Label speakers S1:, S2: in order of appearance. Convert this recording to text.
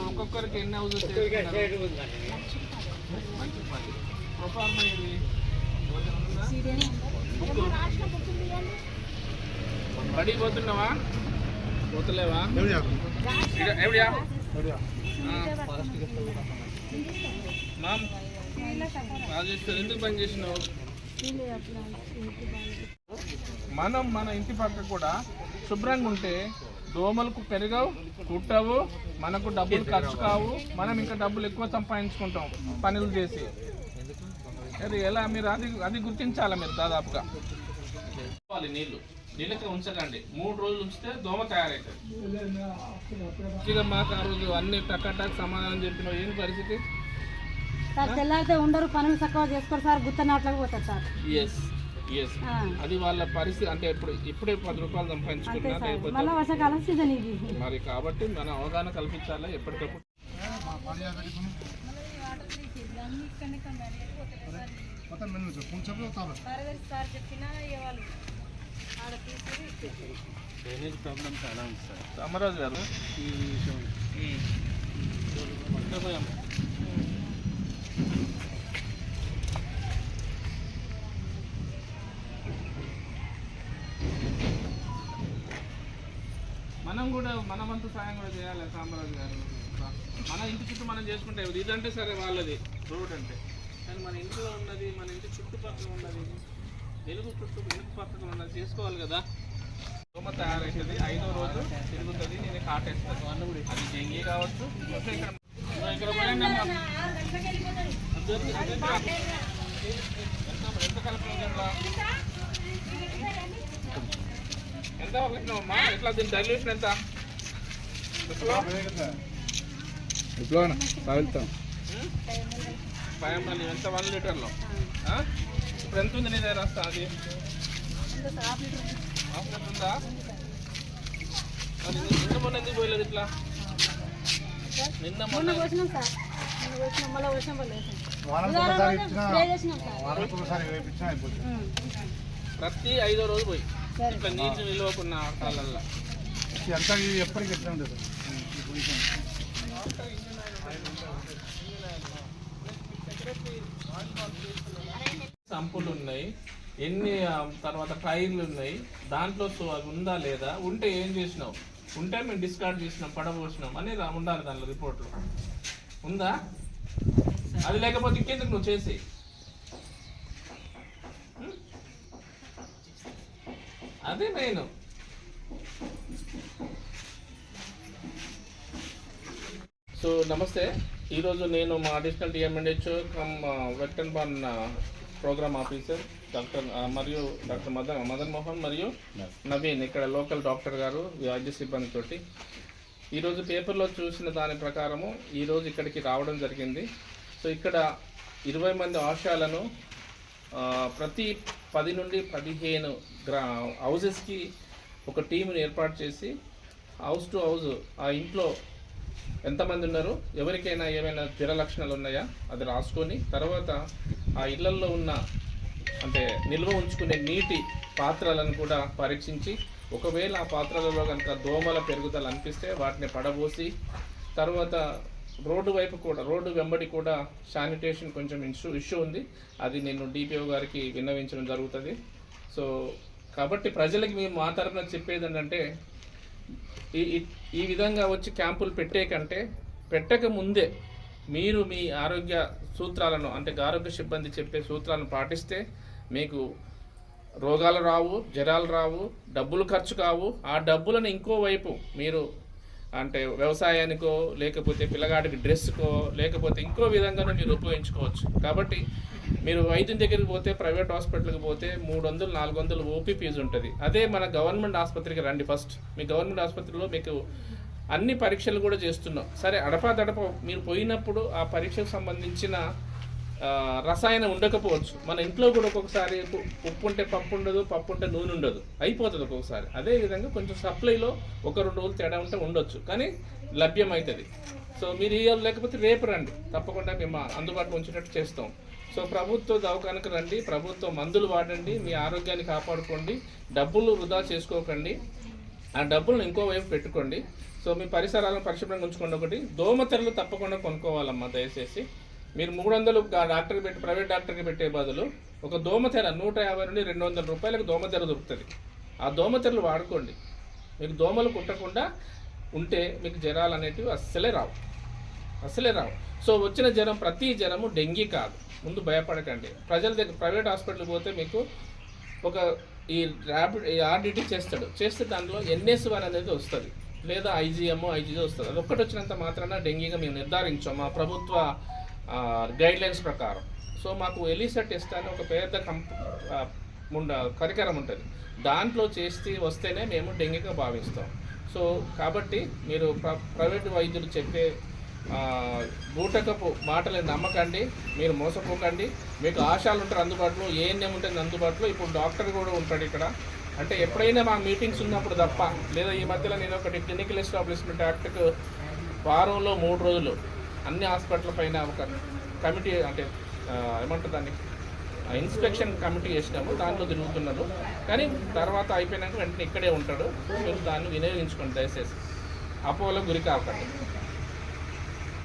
S1: ఒక్కొక్కరికి ఎన్ని పని. ప్రొఫార్మా ఇది బడి పోతున్నావా? పోతలేవా? ఇడ- ఎవిడియా? మామ్ రాజేశ్వర్ ఎందుకు పని చేసినావు? మనం మన ఇంటి పక్క కూడా శుభ్రంగా ఉంటే దోమలకు పెరగవు కుట్టవు మనకు డబ్బులు ఖర్చు కావు మనం ఇంకా డబ్బులు ఎక్కువ సంపాదించుకుంటాం పనులు చేసి. అది ఎలా మీరు అది అది గుర్తించాలి మీరు దాదాపుగా? నీళ్ళు నీళ్ళకి ఉంచకండి. మూడు రోజులు ఉంచితే దోమ తయారవుతుంది ఇక మాకు ఆ రోజు అన్ని టకాటాక్ సమాధానం చెప్పిన ఏం పరిస్థితి?
S2: సార్ తెల్లారితే ఉండరు పనులు చక్కగా చేసుకోరు సార్ గుత్త నాట్లకు పోతారు సార్.
S1: ఎస్ అది వాళ్ళ పరిస్థితి అంటే ఇప్పుడు ఇప్పుడే పది రూపాయలు సంపాదించుకున్నా
S2: సార్.
S1: లేకపోతే
S2: మళ్ళీ వర్షాకాలం సీజన్ ఇది.
S1: మరి కాబట్టి మన అవగాహన కల్పించాలి ఎప్పటికప్పుడు? అమరాజు గారు మర్చిపోయాం. మనం మన వంతు సాయం కూడా చేయాలి సాంబరాజు గారు. మన ఇంటి చుట్టూ మనం చేసుకుంటే ఇదంటే సరే వాళ్ళది. రోడ్ అంటే. కానీ మన ఇంట్లో ఉన్నది మన ఇంటి చుట్టుపక్కల ఉన్నది వెలుగు చుట్టూ వెలుగు పక్కన ఉన్నది చేసుకోవాలి కదా. దోమ తయారవుతుంది ఐదో రోజు తిరుగుతుంది నేను కాటేస్తాను. అది డెంగీ కావచ్చు. ఇక్కడ ఇక్కడ. ఎంత- ఎంత? ఎట్లా దీని డైల్యూషన్ ఎంత? భయం మళ్ళీ ఎంత? వన్ లీటర్లో? ఇప్పుడు ఎంత ఉంది నీ దగ్గర వస్తా అది? హాఫ్ లీటర్ ఉందా? మరి నిన్న మొన్న ఎందుకు పోయలేదు ఇట్లా? నిన్న మొన్న
S2: పోసినాం సార్.
S1: ప్రతి ఐదో రోజు పోయి.
S2: సరే.
S1: ఇట్లా నీళ్ళు నిలవకున్న కాలల్లో
S3: ఎప్పటికీ ఎట్లా ఉంటుంది?
S1: సంపులు ఉన్నాయి. ఎన్ని తర్వాత టైర్లు ఉన్నాయి. దాంట్లో సో అది ఉందా లేదా? ఉంటే ఏం చేసినావు? ఉంటే మేము డిస్కార్డ్ చేసినాం పడబోసినాం అని రా- ఉండాలి దానిలో రిపోర్ట్లో ఉందా? అది లేకపోతే ఇంకెందుకు నువ్వు చేసి అదే మెయిన్ సో నమస్తే. ఈరోజు నేను మా additional DMNH cum vector borne programme officer doctor మరియు డాక్టర్ మదన్ మదన్ మోహన్ మరియు నవీన్ ఇక్కడ లోకల్ డాక్టర్ గారు వైద్య సిబ్బందితోటి ఈరోజు పేపర్లో చూసిన దాని ప్రకారము ఈరోజు ఇక్కడికి రావడం జరిగింది. సో ఇక్కడ ఇరవై మంది ఆశాలను ప్రతి పది నుండి పదిహేను గ్రా హౌజెస్కి ఒక టీంని ఏర్పాటు చేసి హౌస్ టు హౌస్ ఆ ఇంట్లో ఎంతమంది ఉన్నారు? ఎవరికైనా ఏమైనా జ్వర లక్షణాలు ఉన్నాయా? అది రాసుకొని తర్వాత ఆ ఇళ్ళల్లో ఉన్న అంటే నిల్వ ఉంచుకునే నీటి పాత్రలను కూడా పరీక్షించి ఒకవేళ ఆ పాత్రలలో కనుక దోమల పెరుగుదల అనిపిస్తే వాటిని పడబోసి తర్వాత రోడ్డు వైపు కూడా రోడ్డు వెంబడి కూడా శానిటేషన్ కొంచెం ఇష్యూ ఇష్యూ ఉంది. అది నేను డిపిఓ గారికి విన్నవించడం జరుగుతుంది. సో కాబట్టి ప్రజలకి మేము మా తరఫున చెప్పేది ఏంటంటే ఈ ఈ- విధంగా వచ్చి క్యాంపులు పెట్టే కంటే పెట్టక ముందే మీరు మీ ఆరోగ్య సూత్రాలను అంటే ఆరోగ్య సిబ్బంది చెప్పే సూత్రాలను పాటిస్తే మీకు రోగాలు రావు జ్వరాలు రావు డబ్బులు ఖర్చు కావు. ఆ డబ్బులను ఇంకోవైపు మీరు అంటే వ్యవసాయానికో లేకపోతే పిల్లగాడికి డ్రెస్కో లేకపోతే ఇంకో విధంగానూ మీరు ఉపయోగించుకోవచ్చు. కాబట్టి మీరు వైద్యం దగ్గరికి పోతే ప్రైవేట్ హాస్పిటల్కి పోతే మూడు వందలు నాలుగు వందలు ఓపీ ఫీజు ఉంటుంది. అదే మన గవర్నమెంట్ ఆసుపత్రికి రండి ఫస్ట్. మీ గవర్నమెంట్ ఆసుపత్రిలో మీకు అన్ని పరీక్షలు కూడా చేస్తున్నాం. సరే అడపాదడప మీరు పోయినప్పుడు ఆ పరీక్షకు సంబంధించిన రసాయనం ఉండకపోవచ్చు. మన ఇంట్లో కూడా ఒక్కొక్కసారి ఉప్పు- ఉంటే పప్పు ఉండదు పప్పు ఉంటే నూనె ఉండదు. అయిపోతుంది ఒక్కొక్కసారి. అదే విధంగా కొంచెం సప్లైలో ఒక రెండు రోజులు తేడా ఉంటే ఉండొచ్చు. కానీ లభ్యం అవుతుంది సో మీరు ఇవ్వాలి లేకపోతే రేపు రండి. తప్పకుండా మేము అందుబాటులో ఉంచేటట్టు చేస్తాం. సో ప్రభుత్వ దవాఖానకు రండి ప్రభుత్వ మందులు వాడండి మీ ఆరోగ్యాన్ని కాపాడుకోండి డబ్బులు వృధా చేసుకోకండి. ఆ డబ్బులను ఇంకో వైపు పెట్టుకోండి. సో మీ పరిసరాలను పరిశుభ్రంగా ఉంచుకోండి ఒకటి. దోమతెరలు తప్పకుండా కొనుక్కోవాలమ్మా దయచేసి. మీరు మూడు వందలు డాక్టర్కి పెట్టి ప్రైవేట్ డాక్టర్కి పెట్టే బదులు ఒక దోమతెర నూట యాభై నుండి రెండు వందల రూపాయలకు దోమతెర దొరుకుతుంది. ఆ దోమతెరలు వాడుకోండి. మీకు దోమలు కుట్టకుండా ఉంటే మీకు జ్వరాలు అనేటివి అస్సలే రావు. అసలే రావు. సో వచ్చిన జ్వరం ప్రతి జ్వరము డెంగీ కాదు. ముందు భయపడకండి. ప్రజల దగ్గర ప్రైవేట్ హాస్పిటల్కి పోతే మీకు ఒక ఈ ర్యాపిడ్ ఆర్డిటీ చేస్తాడు. చేస్తే దాంట్లో ఎన్ఎస్ వన్ అనేది వస్తుంది. లేదా ఐజీఎం ఐజీజీ వస్తుంది. అది ఒక్కటి వచ్చినంత మాత్రాన డెంగీగా మేము నిర్ధారించాం మా ప్రభుత్వ గైడ్లైన్స్ ప్రకారం. సో మాకు ఎలిసా టెస్ట్ అని ఒక పెద్ద కంప్ ఉండ పరికరం ఉంటుంది. దాంట్లో చేస్తే వస్తేనే మేము డెంగీగా భావిస్తాం. సో కాబట్టి మీరు ప్ర ప్రైవేట్ వైద్యులు చెప్పే బూటకపు మాటలు నమ్మకండి మీరు మోసపోకండి. మీకు ఆశాలు ఉంటారు అందుబాటులో ఏఎన్ఎం ఉంటుంది అందుబాటులో. ఇప్పుడు డాక్టర్ కూడా ఉంటాడు ఇక్కడ. అంటే ఎప్పుడైనా మా మీటింగ్స్ ఉన్నప్పుడు తప్ప లేదా ఈ మధ్యలో నేను ఒకటి క్లినికల్ ఎస్టాబ్లిష్మెంట్ యాక్ట్కు వారంలో మూడు రోజులు అన్ని హాస్పిటల్ పైన ఒక కమిటీ అంటే ఏమంటారు దాన్ని? ఆ, ఇన్స్పెక్షన్ కమిటీ చేసినాము దాంట్లో తిరుగుతున్నారు. కానీ తర్వాత అయిపోయినాక వెంటనే ఇక్కడే ఉంటాడు. మీరు దాన్ని వినియోగించుకోండి దయచేసి. అపోలో గురి కాకండి.